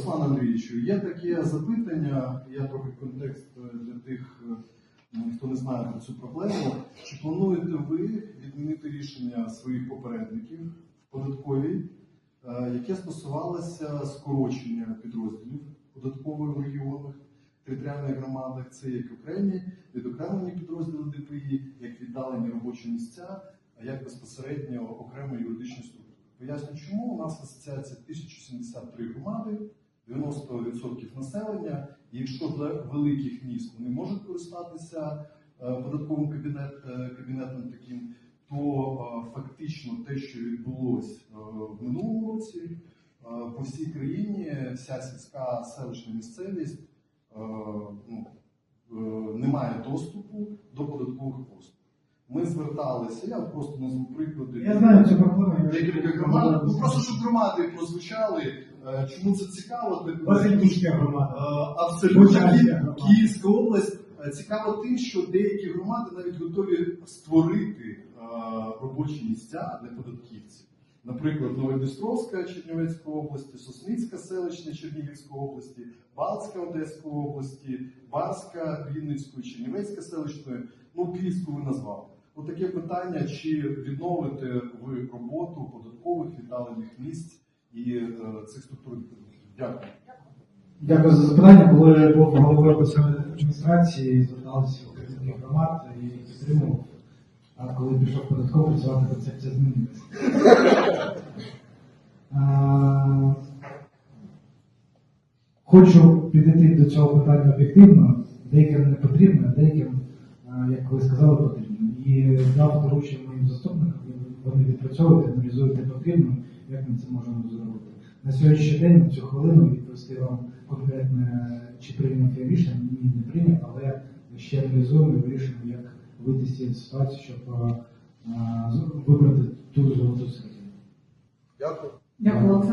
Руслан Андрійовичу, є таке запитання, я трохи контекст е, для тих, е, ну, хто не знає про цю проблему. Чи плануєте ви відмінити рішення своїх попередників в податковій, е, яке стосувалося скорочення підрозділів податкових в регіонах, територіальних громадах, це як окремі, відокремлені підрозділи ДПІ, як віддалені робочі місця, а як безпосередньо окремо юридичні структури? Поясню, чому у нас асоціація 1073 громади, 90% населення, і якщо для великих міст вони можуть користатися е, податковим кабінет, е, кабінетом таким, то е, фактично те, що відбулося в минулому році, по всій країні вся сільська селищна місцевість ну, не має доступу до податкових послуг. Ми зверталися, я просто назву приклади. Я знаю цю проблему. Декілька громад. Ну просто щоб громади прозвучали. Е, Чому це цікаво? Васильківська Е, громада. Абсолютно Ки- громада. Київська область. Е, Цікаво тим, що деякі громади навіть готові створити е, робочі місця для податківців. Наприклад, Новодністровська Чернівецької області, Сосницька селищна Чернігівської області, Балтська Одеської області, Барська Вінницької, Чернівецька селищної, ну Київську ви назвали. От таке питання, чи відновите ви роботу податкових віддалених місць і е, цих підрозділів? Дякую. Дякую за запитання. Коли був головою обласної адміністрації, зверталися в керівників громад і підтримував. А коли пішов податково працювати, концепція змінилася. Хочу підійти до цього питання об'єктивно. Деяким не потрібно, деяким, як ви сказали, потрібно. І дав доручення моїм заступникам, вони відпрацьовують, аналізують, де потрібно, як ми це можемо зробити. На сьогоднішній день, на цю хвилину, відповісти вам конкретне, чи прийняв я рішення, ні, не прийняв, але ще аналізуємо і вирішуємо, як вийти з цієї ситуації, щоб вибрати ту золоту середину. Дякую. Дякую, Олександр.